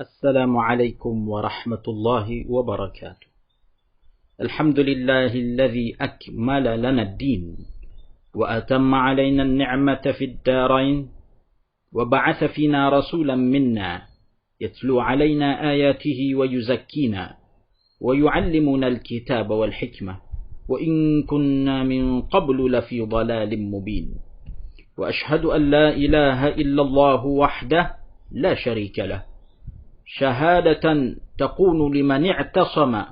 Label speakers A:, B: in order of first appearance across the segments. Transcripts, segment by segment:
A: السلام عليكم ورحمة الله وبركاته. الحمد لله الذي أكمل لنا الدين وأتم علينا النعمة في الدارين وبعث فينا رسولا منا يتلو علينا آياته ويزكينا ويعلمنا الكتاب والحكمة وإن كنا من قبل لفي ضلال مبين. وأشهد أن لا إله إلا الله وحده لا شريك له. شهادة تكون لمن اعتصم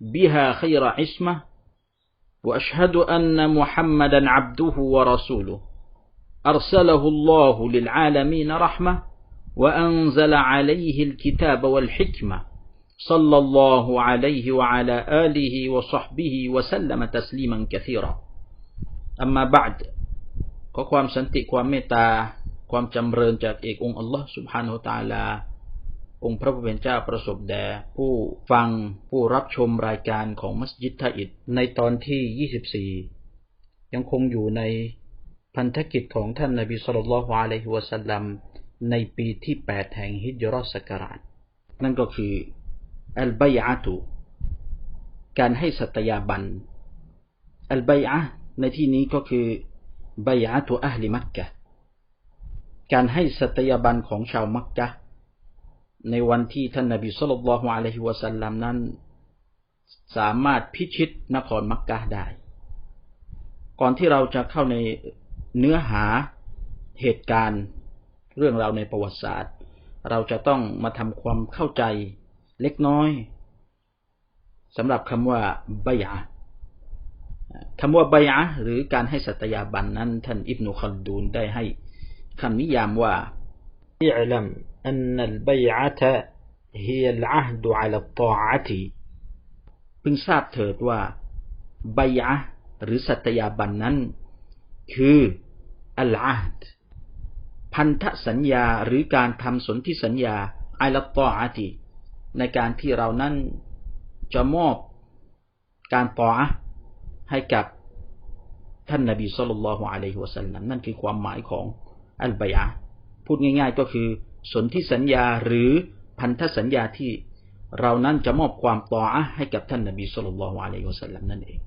A: بها خير عصمة وأشهد أن محمدا عبده ورسوله أرسله الله للعالمين رحمة وأنزل عليه الكتاب والحكمة صلى الله عليه وعلى آله وصحبه وسلم تسليما كثيرا أما بعد ขอความสันติความเมตตาความจำเริญจากเอกองค์อัลลอฮ์ سبحانه และ تعالى องค์พระผู้เป็นเจ้าประสบแด่ผู้ฟังผู้รับชมรายการของมัสยิดทาอิดในตอนที่ 24 ยังคงอยู่ในพันธกิจของท่านนบีสุลต่านละฮ์อะลัยฮิวะสัลลัมในปีที่ 8 แห่งฮิจรัสกราชนั่นก็คืออัลบัยอะตุการให้สัตยาบันอัลบัยอะในที่นี้ก็คือบัยอะตุอัลลิมักกะการให้สัตยาบันของชาวมักกะ ในวันที่ท่านนบีสุลต่านละฮ์อะลัยฮิวะสัลลัมนั้น สามารถพิชิตนครมักกะได้ ก่อนที่เราจะเข้าในเนื้อหาเหตุการณ์เรื่องราวในประวัติศาสตร์ เราจะต้องมาทำความเข้าใจเล็กน้อยสำหรับคำว่าบยาคำว่าบยาหรือการให้สัตยาบันนั้น ท่านอิบนุคัลดูนได้ให้คำนิยามว่า اعلم أن البيعة هي العهد على الطاعة พึงทราบเถิดว่าบยะหรือสัตยาบันนั้น คืออัลอาฮดพันธสัญญาหรือการทำสนธิสัญญาอัลตออาติในการที่เรานั้นจะมอบการปอให้กับท่านนบีสุลต่านละฮ์อะลัยฮิวะสัลลัมนั่นคือความหมายของอัลบยะ พูดง่าย ๆ ก็คือ สนธิสัญญาหรือพันธสัญญาที่เรานั้นจะมอบความต่ออะให้กับท่านนบีสุลต่านละฮ์อะลัยฮิสัลลัมนั่นเอง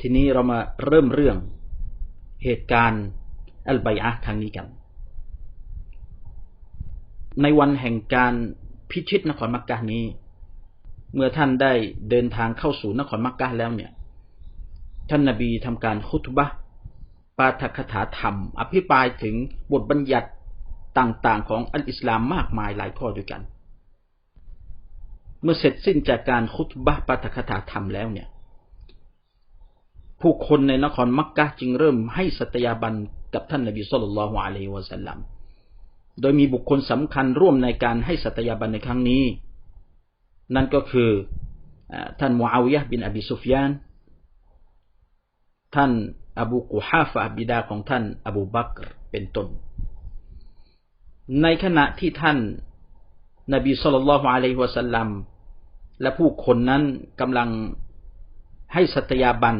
A: ทีนี้เรามาเริ่มเรื่องเหตุการณ์อัลบัยอะครั้งนี้กัน ในวันแห่งการพิชิตนครมักกะนี้ เมื่อท่านได้เดินทางเข้าสู่นครมักกะแล้วเนี่ย ท่านนบีทำการคุตบะ ปาฐกถาธรรม อภิปรายถึงบทบัญญัติต่างๆ ของอัลอิสลามมากมายหลายข้อด้วยกัน เมื่อเสร็จสิ้นจากการคุตบะปาฐกถาธรรมแล้วเนี่ย ผู้คนในนครมักกะจึงเริ่มให้สัตยาบันกับท่านนบีสุลต่านละฮ์อะลัยฮิวะสัลลัมโดยมีบุคคลสำคัญร่วมในการให้สัตยาบันในครั้งนี้ นั่นก็คือท่านมูอาวิยะบินอบีซุฟยาน ท่าน อบูกุฮาฟะบิดาของท่าน อบูบักรเป็นต้น ในขณะที่ท่านนบีสุลต่านละฮ์อะลัยฮิวะสัลลัมและผู้คนนั้นกำลังให้สัตยาบัน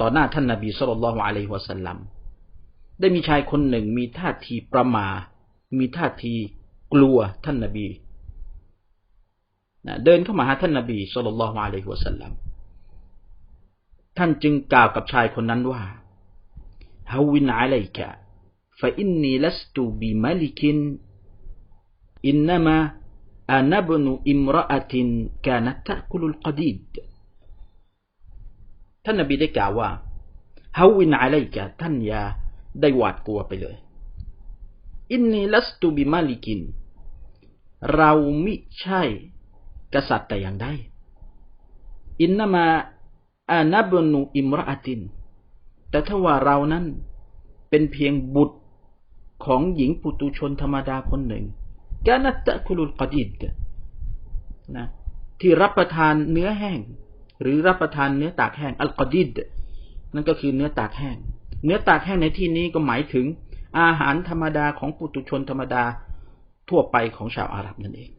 A: ต่อหน้าท่านนบีสุลต่านละฮ์อะลัยฮิวะสัลลัมได้มีชายคนหนึ่งมีท่าทีประมา มีท่าทีกลัวท่านนบีเดินเข้ามาหาท่านนบีสุลต่านละฮ์อะลัยฮิวะสัลลัม ท่านจึงกล่าวกับชายคนนั้นว่าฮาวินอะลัยกะฟะอินนีลัสตูบิมาลิกินอินนามะอานับนุอิมรอะตินกานัตตะกุลุลกดีดท่านนบีได้กล่าวว่าฮาวินอะลัยกะท่านอย่าได้หวาดกลัวไปเลย อินนีลัสตูบิมาลิกิน เรามิใช่กษัตริย์แต่อย่างใดอินนามา อานับนุอิมรอติน แต่ถ้าว่าเรานั้นเป็นเพียงบุตรของหญิงปุตุชนธรรมดาคนหนึ่งกานัตตะคุลุลกดิดนะที่รับประทานเนื้อแห้ง หรือรับประทานเนื้อตากแห้งอัลกดิดนั่นก็คือเนื้อตากแห้ง เนื้อตากแห้งในที่นี้ก็หมายถึงอาหารธรรมดาของปุตุชนธรรมดาทั่วไปของชาวอาหรับนั่นเอง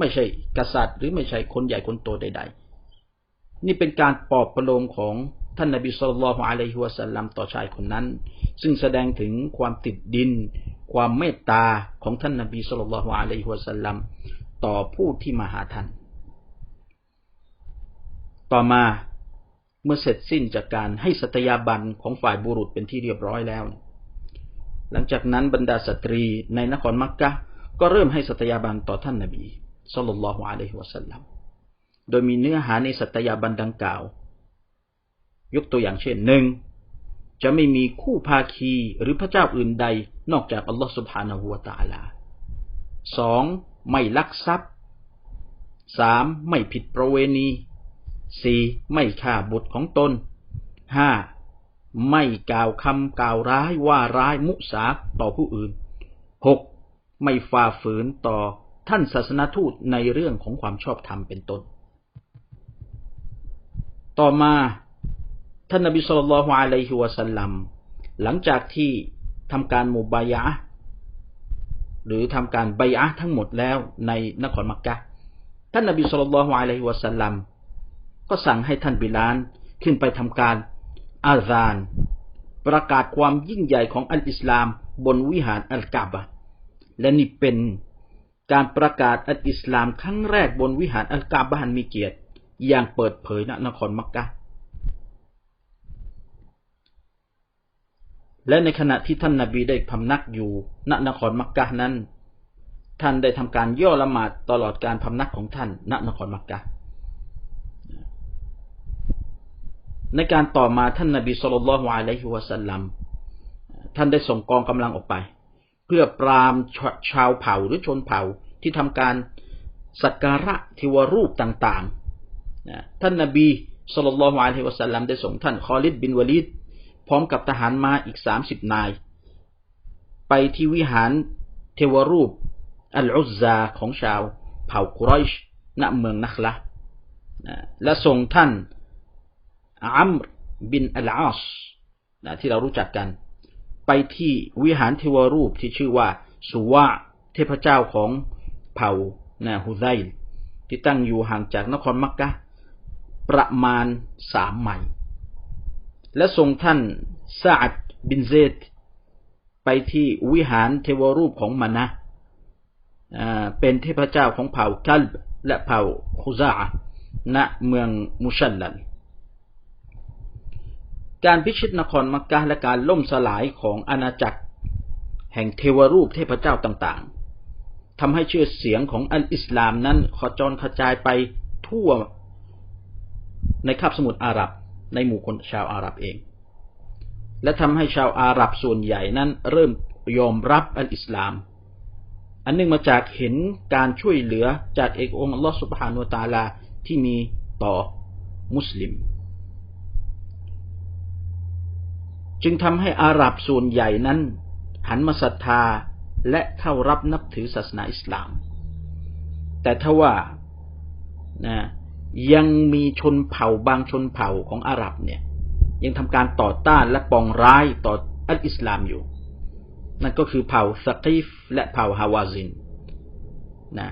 A: ไม่ใช่กษัตริย์ หรือไม่ใช่คนใหญ่คนโตใด ๆ นี่เป็นการปลอบประโลมของท่านนบีสุลต่านอะลัยฮิวะสัลลัมต่อชายคนนั้น ซึ่งแสดงถึงความติดดิน ความเมตตาของท่านนบีสุลต่านอะลัยฮิวะสัลลัมต่อผู้ที่มาหาท่าน ต่อมาเมื่อเสร็จสิ้นจากการให้สัตยาบันของฝ่ายบุรุษเป็นที่เรียบร้อยแล้ว หลังจากนั้นบรรดาสตรีในนครมักกะก็เริ่มให้สัตยาบันต่อท่านนบีสุลต่านอะลัยฮิวะสัลลัม โดยมีเนื้อหาในสัตยาบันดังกล่าว ยกตัวอย่างเช่นหนึ่งจะไม่มีคู่ภาคีหรือพระเจ้าอื่นใดนอกจากอัลลอฮฺสุบฮานาหูวาตาลาสองไม่ลักทรัพย์สามไม่ผิดประเวณีสี่ไม่ฆ่าบุตรของตนห้าไม่กล่าวคำกล่าวร้ายว่าร้ายมุสาต่อผู้อื่นหกไม่ฝ่าฝืนต่อท่านศาสนาทูตในเรื่องของความชอบธรรมเป็นต้น ต่อมาท่านนบีสุลต่านละฮ์อะลัยฮิวะสัลลัมหลังจากที่ทำการมุบายะหรือทำการบายะทั้งหมดแล้วในนครมักกะท่านนบีสุลต่านละฮ์อะลัยฮิวะสัลลัมก็สั่งให้ท่านบิลานขึ้นไปทำการอาซาน ประกาศความยิ่งใหญ่ของอัลอิสลามบนวิหารอัลกาบะและนี่เป็นการประกาศอัลอิสลามครั้งแรกบนวิหารอัลกาบะฮันมีเกียรติ อย่างเปิดเผยณนครมักกะและในขณะที่ท่านนาบีได้พำนักอยู่ณนครมักกะนั้น ท่านได้ทำการย่อละหมาดตลอดการพำนักของท่านณนครมักกะในการต่อมาท่านนาบีสุลต่านละฮ์อะลัยฮิวะสัลลัมท่านได้ส่งกองกำลังออกไป เพื่อปรามชาวเผ่าหรือชนเผ่าที่ทำการสักการะเทวรูปต่าง ๆท่านนาบีสุลต่านละฮ์อะลัยฮิวะสัลลัมได้ส่งท่านคอลิดบินวาลิดพร้อมกับทหารมาอีกสามสิบนาย ไปที่วิหารเทวรูปอัลอุซาของชาวเผ่ากุไรชณเมืองนักละและส่งท่านอัมรบินอัลอาสนะที่เรารู้จักกัน ไปที่วิหารเทวรูปที่ชื่อว่าสุวะเทพเจ้าของเผ่านะฮุไซลที่ตั้งอยู่ห่างจากนครมักกะ ประมาณสามไมล์และส่งท่านซาดบินเซดไปที่วิหารเทวรูปของมานะเป็นเทพเจ้าของเผ่าคัลบและเผ่าคุซาณเมืองมุชัลลัน การพิชิตนครมักกะและการล่มสลายของอาณาจักร แห่งเทวรูปเทพเจ้าต่างๆทำให้ชื่อเสียงของอัลอิสลามนั้นขจรกระจายไปทั่ว ในคาบสมุทรอาหรับ ในหมู่คนชาวอาหรับเอง และทำให้ชาวอาหรับส่วนใหญ่นั้นเริ่มยอมรับอัลอิสลาม อันนึงมาจากเห็นการช่วยเหลือจากเอกองค์ลอสุบฮานุตาลาที่มีต่อมุสลิม จึงทำให้อาหรับส่วนใหญ่นั้น หันมาศรัทธาและเข้ารับนับถือศาสนาอิสลาม แต่ถ้าว่านะ ยังมีชนเผ่าบางชนเผ่าของอาหรับเนี่ย ยังทำการต่อต้านและปองร้ายต่ออัลอิสลามอยู่ นั่นก็คือเผ่าสกีฟและเผ่าฮาวาซินนะ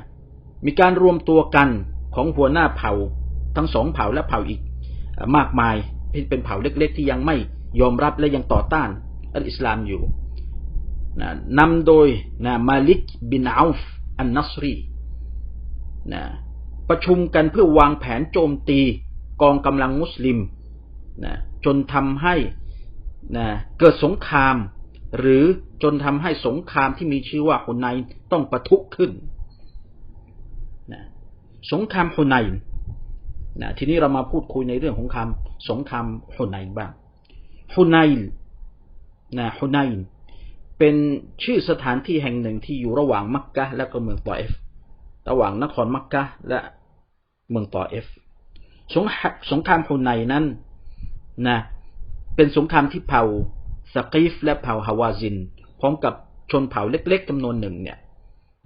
A: มีการรวมตัวกันของหัวหน้าเผ่าทั้งสองเผ่าและเผ่าอีกมากมายที่เป็นเผ่าเล็ก ๆ ที่ยังไม่ยอมรับและยังต่อต้านอัลอิสลามอยู่นะนำโดยนะมาลิกบินอาฟอันนัสรีนะ ประชุมกันเพื่อวางแผนโจมตีกองกำลังมุสลิมนะจนทำให้นะเกิดสงคราม หรือจนทำให้สงครามที่มีชื่อว่าฮุนไนต้องประทุขึ้นนะสงครามฮุนไนนะทีนี้เรามาพูดคุยในเรื่องของคำสงครามฮุนไนบ้างฮุนไนนะฮุนไนเป็นชื่อสถานที่แห่งหนึ่งที่อยู่ระหว่างมักกะและก็เมืองตอเอฟระหว่างนครมักกะและ เมืองตอเอฟสงสงครามฮุนไนนั้นนะเป็นสงครามที่เผ่าสกีฟและเผ่าฮาวาซิน พร้อมกับชนเผ่าเล็กๆจำนวนหนึ่งเนี่ย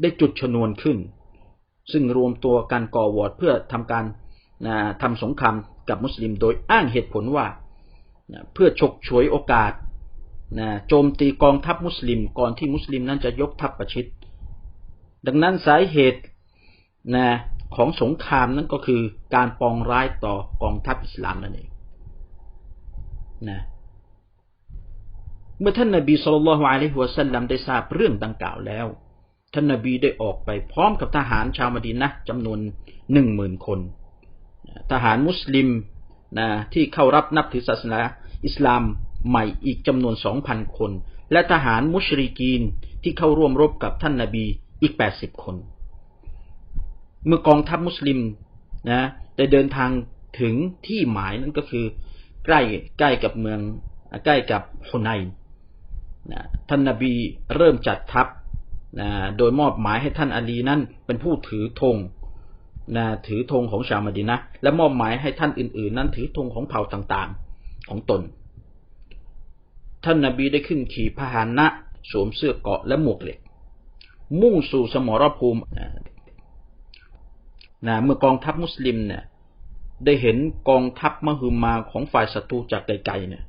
A: ได้จุดชนวนขึ้น ซึ่งรวมตัวกันก่อวอดเพื่อทำการนะทำสงครามกับมุสลิมโดยอ้างเหตุผลว่านะเพื่อฉกฉวยโอกาสนะโจมตีกองทัพมุสลิมก่อนที่มุสลิมนั้นจะยกทัพประชิด ดังนั้นสาเหตุนะ ของสงครามนั้นก็คือการปองร้ายต่อกองทัพอิสลามนั่นเองนะเมื่อท่านนบีสุลต่านละอะลัยฮิวะสัลลัมได้ทราบเรื่องดังกล่าวแล้ว ท่านนบีได้ออกไปพร้อมกับทหารชาวมดีนะจำนวนหนึ่งหมื่นคน ทหารมุสลิมนะที่เข้ารับนับถือศาสนาอิสลามใหม่อีกจำนวนสองพันคน และทหารมุชริกีนที่เข้าร่วมรบกับท่านนาบีอีกแปดสิบคน เมื่อกองทัพมุสลิมนะได้เดินทางถึงที่หมายนั่นก็คือใกล้ใกล้กับเมืองใกล้กับฮุนไนนะท่านนาบีเริ่มจัดทัพนะโดยมอบหมายให้ท่านอาลีนั้นเป็นผู้ถือธงนะถือธงของชาวมดีนะและมอบหมายให้ท่านอื่น ๆ นั้นถือธงของเผ่าต่างๆของตน ท่านนาบีได้ขึ้นขี่พาหนะ สวมเสื้อเกาะและหมวกเหล็ก มุ่งสู่สมรภูมิ นะเมื่อกองทัพมุสลิมเนี่ยได้เห็นกองทัพมหึมาของฝ่ายศัตรูจากไกลๆเนี่ย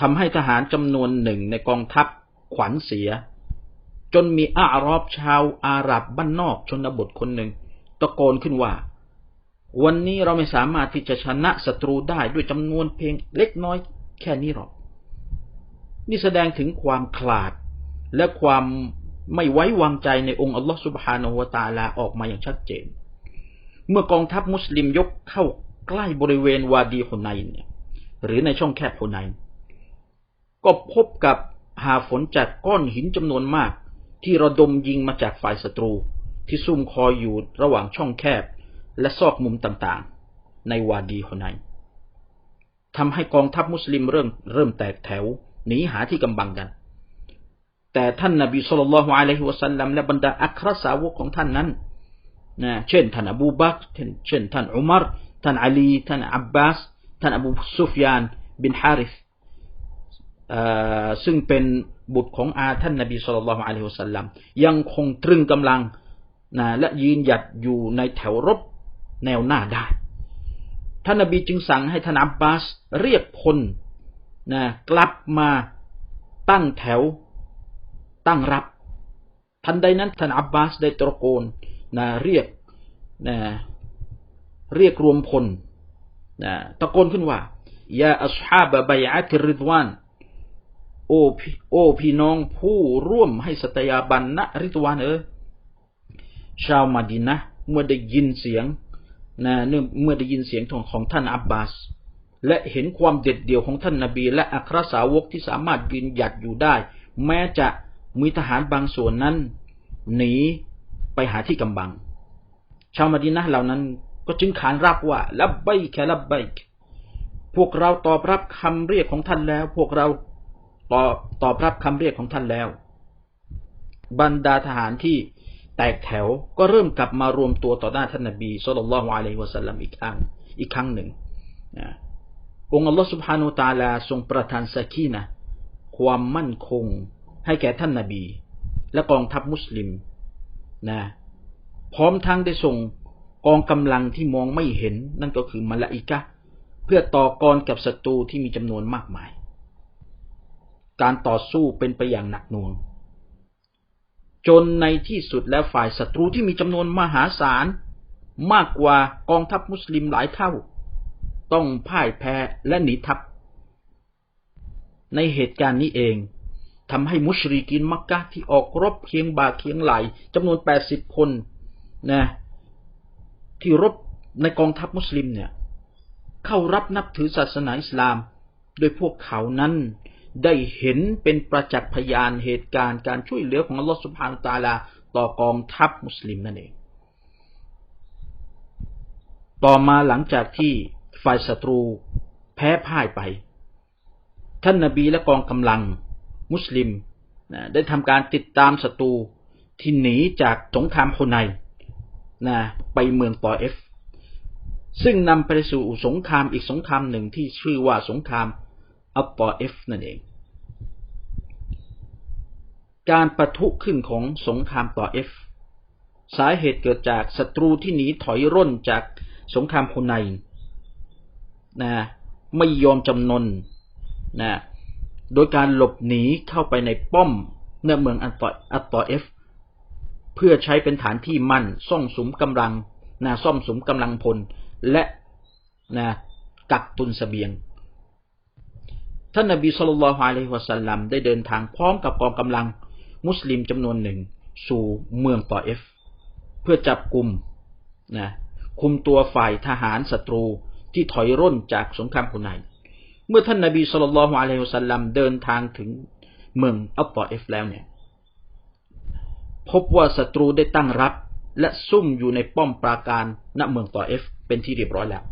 A: ทำให้ทหารจำนวนหนึ่งในกองทัพขวัญเสีย จนมีอารอบชาวอาหรับบ้านนอกชนบทคนหนึ่งตะโกนขึ้นว่า วันนี้เราไม่สามารถที่จะชนะศัตรูได้ด้วยจำนวนเพียงเล็กน้อยแค่นี้หรอก นี่แสดงถึงความขลาดและความไม่ไว้วางใจในองค์อัลลอฮฺสุบฮานาวตาลาออกมาอย่างชัดเจน เมื่อกองทัพมุสลิมยกเข้าใกล้บริเวณวาดีฮุนไนเนี่ยหรือในช่องแคบฮุนไนก็พบกับหาฝนจากก้อนหินจำนวนมาก ที่ระดมยิงมาจากฝ่ายศัตรู ที่ซุ่มคอยอยู่ระหว่างช่องแคบ และซอกมุมต่างๆ ในวาดีฮุนไนทำให้กองทัพมุสลิมเริ่มเริ่มแตกแถวหนีหาที่กำบังกัน แต่ท่านนบีสุลต่านละฮ์อะลัยฮิวะสัลลัมและบรรดาอัครสาวกของท่านนั้น นะเช่นท่านอบูบักเช่นท่านอุมารท่านอาลีท่านอับบาสท่านอบูซุฟยาน บินฮาริสซึ่งเป็นบุตรของอาท่านนบีสุลต่านละฮ์อะลัยฮิวะสัลลัมยังคงตรึงกำลังนะและยืนหยัดอยู่ในแถวรบแนวหน้าได้ ท่านนบีจึงสั่งให้ท่านอับบาสเรียกพลนะกลับมาตั้งแถวตั้งรับ ทันใดนั้นท่านอับบาสได้ตะโกน นะเรียกนะเรียกรวมพลนะตะโกนขึ้นว่ายาอัศฮาบะบยาติริดวานโอพี่โอพี่น้องผู้ร่วมให้สตยาบันนะริดวานเออชาวมาดินะเมื่อได้ยินเสียงนะเมื่อได้ยินเสียงของของท่านอับบาส และเห็นความเด็ดเดี่ยวของท่านนาบี และอัครสาวกที่สามารถยืนหยัดอยู่ได้ แม้จะมีทหารบางส่วนนั้น หนี ไปหาที่กำบัง ชาวมาดีนะเหล่านั้นก็จึงขานรับว่าลับใบแค่ลับใบพวกเราตอบรับคำเรียกของท่านแล้ว พวกเราตอบตอบรับคำเรียกของท่านแล้ว บรรดาทหารที่แตกแถวก็เริ่มกลับมารวมตัวต่อหน้าท่านนบีสุลต่านละฮ์อะลัยฮิวะสัลลัมอีกครั้งอีกครั้งหนึ่งองค์อัลลอฮ์สุบฮานูตาลาทรงประทานสักีนะความมั่นคงให้แก่ท่านนบี และกองทัพมุสลิม นะพร้อมทั้งได้ส่งกองกำลังที่มองไม่เห็น นั่นก็คือมลาอิกะเพื่อต่อกรกับศัตรูที่มีจำนวนมากมาย การต่อสู้เป็นไปอย่างหนักหน่วง จนในที่สุดแล้วฝ่ายศัตรูที่มีจำนวนมหาศาล มากกว่ากองทัพมุสลิมหลายเท่า ต้องพ่ายแพ้และหนีทัพ ในเหตุการณ์นี้เอง ทำให้มุชริกินมักกะที่ออกรบเคียงบ่าเคียงไหลจำนวนแปดสิบคนนะที่รบในกองทัพมุสลิมเนี่ย เข้ารับนับถือศาสนาอิสลาม โดยพวกเขานั้นได้เห็นเป็นประจักษ์พยานเหตุการณ์การช่วยเหลือของอัลลอฮฺสุบฮานตาลา ต่อกองทัพมุสลิมนั่นเอง ต่อมาหลังจากที่ฝ่ายศัตรูแพ้พ่ายไป ท่านนาบีและกองกำลัง มุสลิมนะได้ทำการติดตามศัตรูที่หนีจากสงครามโคนไนนะไปเมืองตอเอฟ ซึ่งนำไปสู่สงครามอีกสงครามหนึ่งที่ชื่อว่าสงครามอัปปอเอฟนั่นเอง การประทุขึ้นของสงครามต่อเอฟ สาเหตุเกิดจากศัตรูที่หนีถอยร่นจากสงครามคนในนะไม่ยอมจำนนนะ โดยการหลบหนีเข้าไปในป้อมเนื้อเมืองอัตตออัตตอเอฟ เพื่อใช้เป็นฐานที่มั่นซ่องสมกำลังนะซ่อมสมกำลังพลและนะกักตุนสเสบียง ท่านนบีสุลต่านละฮ์อะลัยฮิวะสัลลัมได้เดินทางพร้อมกับกองกำลังมุสลิมจำนวนหนึ่งสู่เมืองตอเอฟ เพื่อจับกลุ่มนะคุมตัวฝ่ายทหารศัตรูที่ถอยร่นจากสงครามฮุนัย เมื่อท่านนบีสุลต่านละฮ์อะลัยฮิวะสัลลัมเดินทางถึงเมืองอัลตอเอฟแล้วเนี่ย พบว่าศัตรูได้ตั้งรับ และซุ่มอยู่ในป้อมปราการณเมืองตอเอฟ เป็นที่เรียบร้อยแล้ว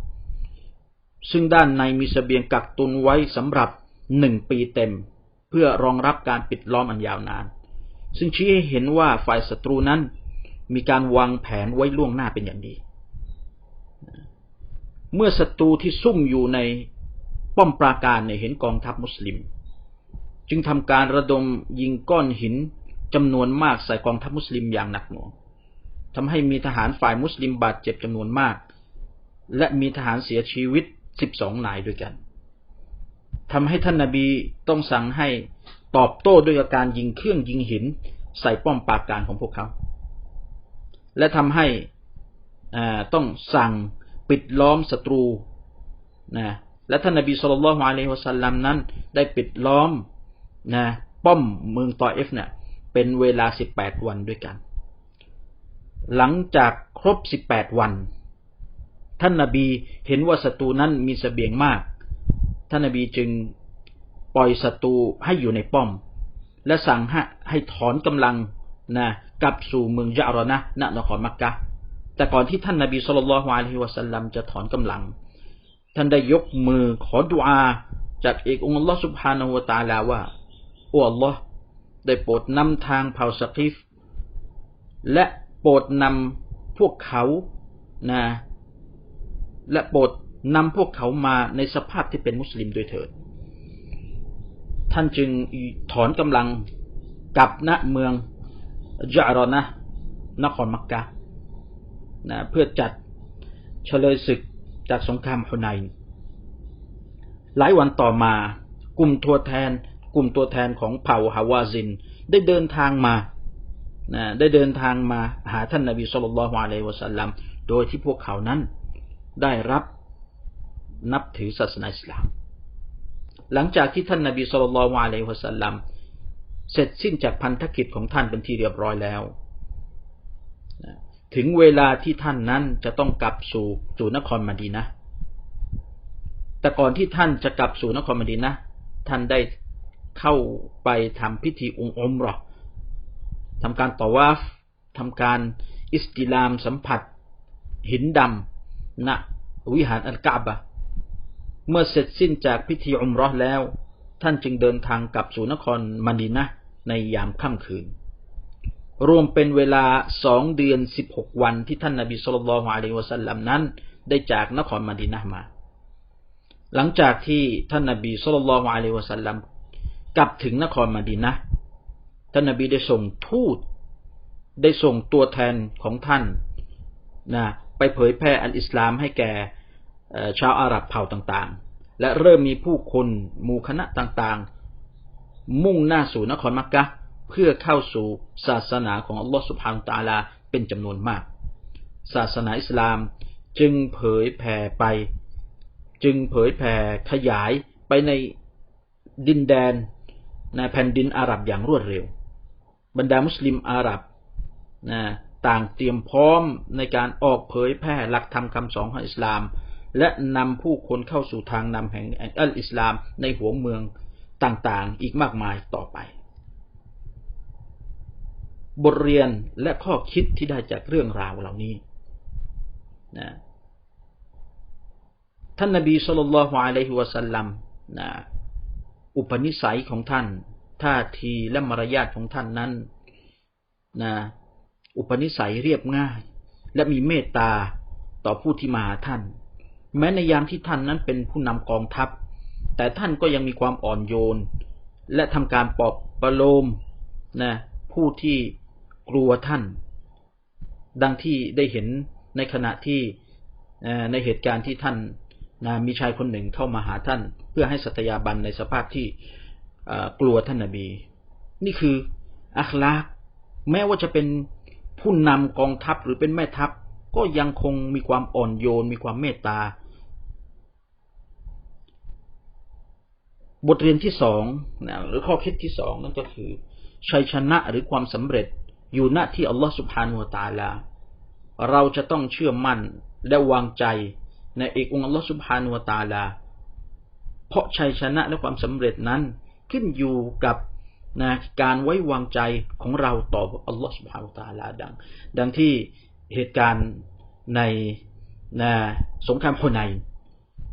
A: ซึ่งด้านในมีสเสบียงกักตุนไว้สำหรับหนึ่งปีเต็ม เพื่อรองรับการปิดล้อมอันยาวนาน ซึ่งชี้ให้เห็นว่าฝ่ายศัตรูนั้นมีการวางแผนไว้ล่วงหน้าเป็นอย่างดี เมื่อศัตรูที่ซุ่มอยู่ใน ป้อมปราการเนี่ยเห็นกองทัพมุสลิม จึงทำการระดมยิงก้อนหินจำนวนมากใส่กองทัพมุสลิมอย่างหนักหน่วงทำให้มีทหารฝ่ายมุสลิมบาดเจ็บจำนวนมาก และมีทหารเสียชีวิตสิบสองนายด้วยกันทำให้ท่านนาบีต้องสั่งให้ตอบโต้ด้วยการยิงเครื่องยิงหิน ใส่ป้อมปราการของพวกเขา และทำให้ต้องสั่งปิดล้อมศัตรูนะ และท่านนบีสุลต่านละฮ์อะลัยฮิวะสัลลัมนั้น ได้ปิดล้อมนะป้อมเมืองตอเอฟเนี่ยเป็นเวลาสิบแปดวันด้วยกัน หลังจากครบสิบแปดวัน ท่านนบีเห็นว่าศัตรูนั้นมีสเสบียงมาก ท่านนบีจึงปล่อยศัตรูให้อยู่ในป้อม และสั่งให้ให้ถอนกำลังนะกลับสู่เมืองยะรอนะณนครมักกะแต่ก่อนที่ท่านนบีสุลต่านละฮ์อะลัยฮิวะสัลลัมจะถอนกำลัง ท่านได้ยกมือขอดุอาจากเอกองค์ลอสุภานาวตาลาว่าโอ้อัลลอฮ์ได้โปรดนำทางเผ่าสกิฟและโปรดนำพวกเขานะและโปรดนำพวกเขามาในสภาพที่เป็นมุสลิมโดยเถิด ท่านจึงถอนกำลังกลับณเมืองจารอนะนครมักกะนะเพื่อจัดเฉลยศึก จากสงครามฮุนัยหลายวันต่อมา กลุ่มตัวแทน กลุ่มตัวแทนของเผ่าฮาวาซิน ได้เดินทางมานะได้เดินทางมาหาท่านนบีสุลต่านละฮ์อะลัยฮิวะสัลลัมโดยที่พวกเขานั้นได้รับนับถือศาสนาอิสลาม หลังจากที่ท่านนาบีสุลต่านวะลัยฮุสัลลัมเสร็จสิ้นจากพันธกิจของท่านเป็นที่เรียบร้อยแล้ว ถึงเวลาที่ท่านนั้นจะต้องกลับสู่สู่นครมาดีนะ แต่ก่อนที่ท่านจะกลับสู่นครมาดีนะ ท่านได้เข้าไปทำพิธีองอมรอทำการต่อวาฟทำการอิสติลามสัมผัส หินดำณวิหารอัลกาบะเมื่อเสร็จสิ้นจากพิธีอุมรอแล้ว ท่านจึงเดินทางกลับสู่นครมาดีนะในยามค่ำคืน รวมเป็นเวลาสองเดือนสิบหกวันที่ท่านนาบีสุลต่านอะลัยวะสัลลัมนั้น ได้จากนครมดีนะมา หลังจากที่ท่านนาบีสุลต่านอะลัยวะสัลลัมกลับถึงนครมดีนะท่านนาบีได้ส่งทูต ได้ส่งตัวแทนของท่านนะไปเผยแพร่อันอิสลามให้แก่ชาวอาหรับเผ่าต่างๆ และเริ่มมีผู้คนหมู่คณะต่างๆ มุ่งหน้าสู่นครมักกะ เพื่อเข้าสู่ศาสนาของอัลลอฮฺสุบฮานตาลาเป็นจำนวนมาก ศาสนาอิสลามจึงเผยแผ่ไป จึงเผยแผ่ขยายไปในดินแดนในแผ่นดินอาหรับอย่างรวดเร็ว บรรดามุสลิมอาหรับนะต่างเตรียมพร้อมในการออกเผยแพร่หลักธรรมคำสอนของอิสลาม และนำผู้คนเข้าสู่ทางนำแห่งอัลอิสลามในหัวเมืองต่างๆ อีกมากมายต่อไป บทเรียนและข้อคิดที่ได้จากเรื่องราวเหล่านี้นะท่านนบีสุลต่านละฮ์อะลัยฮิวะสัลลัมนะอุปนิสัยของท่าน ท่าทีและมารยาทของท่านนั้นนะอุปนิสัยเรียบง่าย และมีเมตตาต่อผู้ที่มาท่าน แม้ในยามที่ท่านนั้นเป็นผู้นำกองทัพ แต่ท่านก็ยังมีความอ่อนโยน และทำการปลอบประโลมนะผู้ที่ กลัวท่าน ดังที่ได้เห็นในขณะที่ในเหตุการณ์ที่ท่านนะมีชายคนหนึ่งเข้ามาหาท่าน เพื่อให้สัตยาบันในสภาพที่กลัวท่านนาบี นี่คืออัคลากแม้ว่าจะเป็นผู้นำกองทัพหรือเป็นแม่ทัพ ก็ยังคงมีความอ่อนโยน มีความเมตตา บทเรียนที่สองนะหรือข้อคิดที่สองนั่นก็คือ ชัยชนะหรือความสำเร็จ อยู่หน้าที่อัลลอฮฺสุบฮานุวะตาลา เราจะต้องเชื่อมั่นและวางใจในเอกองค์อัลลอฮฺสุบฮานุวะตาลา เพราะชัยชนะและความสำเร็จนั้นขึ้นอยู่กับนะการไว้วางใจของเราต่ออัลลอฮฺสุบฮานุวะตาลาดัง ดังที่เหตุการณ์ในนะสงครามโฮไน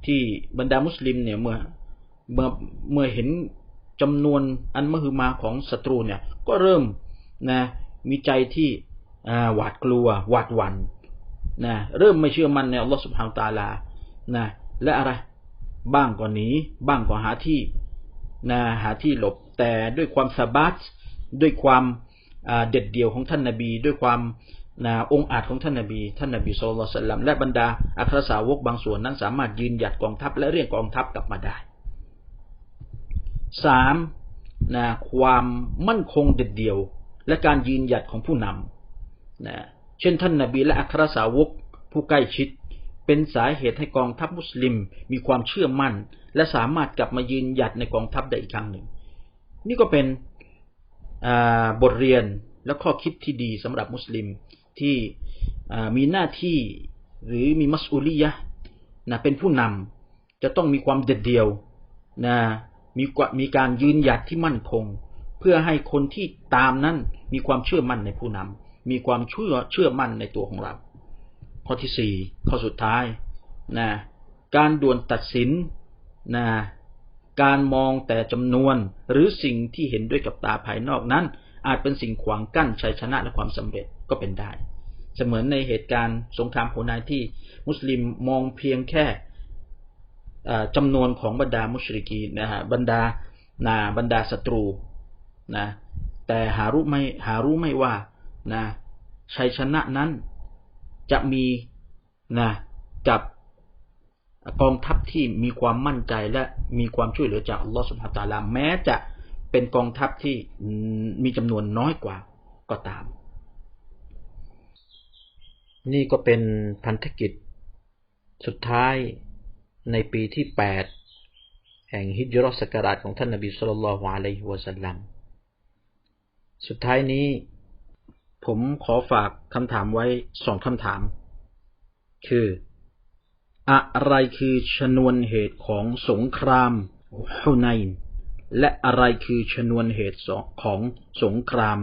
A: ที่บรรดามุสลิมเนี่ยเมื่อเมื่อเมื่อเห็นจำนวนอันมหึมาของศัตรูเนี่ยก็เริ่มนะ มีใจที่หวาดกลัว หวาดหวัน่นนะเริ่มไม่เชื่อมั่นในอัลลอฮฺสุบฮานตาลานะและอะไรบ้างก็หนีบ้างก็หาที่นะหาที่หลบ แต่ด้วยความสบาตด้วยความเด็ดเดี่ยวของท่านนาบี ด้วยความนะองค์อาจของท่านนาบี ท่านนาบีสุลต่านและบรรดาอัครสาวกบางส่วนนั้นสามารถยืนหยัดกองทัพและเรียกกองทัพกลับมาได้สามนะความมั่นคงเด็ดเดี่ยว และการยืนหยัดของผู้นำนะเช่นท่านนาบีและอัครสาวกผู้ใกล้ชิด เป็นสาเหตุให้กองทัพมุสลิมมีความเชื่อมั่น และสามารถกลับมายืนหยัดในกองทัพได้อีกครั้งหนึ่ง นี่ก็เป็นบทเรียนและข้อคิดที่ดีสำหรับมุสลิมที่มีหน้าที่หรือมีมัสอุลียะนะเป็นผู้นำจะต้องมีความเด็ดเดี่ยวนะมีมีการยืนหยัดที่มั่นคง พื่อให้คนที่ตามนั้นมีความเชื่อมั่นในผู้นำมีความเชื่อเชื่อมั่นในตัวของเรา ข้อที่สี่ข้อสุดท้ายนะการด่วนตัดสินนะการมองแต่จำนวนหรือสิ่งที่เห็นด้วยกับตาภายนอกนั้น อาจเป็นสิ่งขวางกั้นชัยชนะและความสำเร็จก็เป็นได้ เสมือนในเหตุการณ์สงครามโหนายที่มุสลิมมองเพียงแค่จำนวนของบรรดามุชริกีนะฮะบรรดานาบรรดาศัตรู นะ แต่หารู้ไม่หารู้ไม่ว่านะชัยชนะนั้นจะมีนะกับกองทัพที่มีความมั่นใจและมีความช่วยเหลือจากอัลลอฮฺสุบฮาตาลาแม้จะเป็นกองทัพที่มีจำนวนน้อยกว่าก็ตาม นี่ก็เป็นพันธกิจสุดท้ายในปีที่แปดแห่งฮิจรัสกราชของท่านนบีสุลต่านละฮ์อะลัยฮิวะสัลลัม สุดท้ายนี้ ผมขอฝากคำถามไว้สองคำถาม คือ อะไรคือชนวนเหตุของสงครามฮุนัยและอะไรคือชนวนเหตุของสงคราม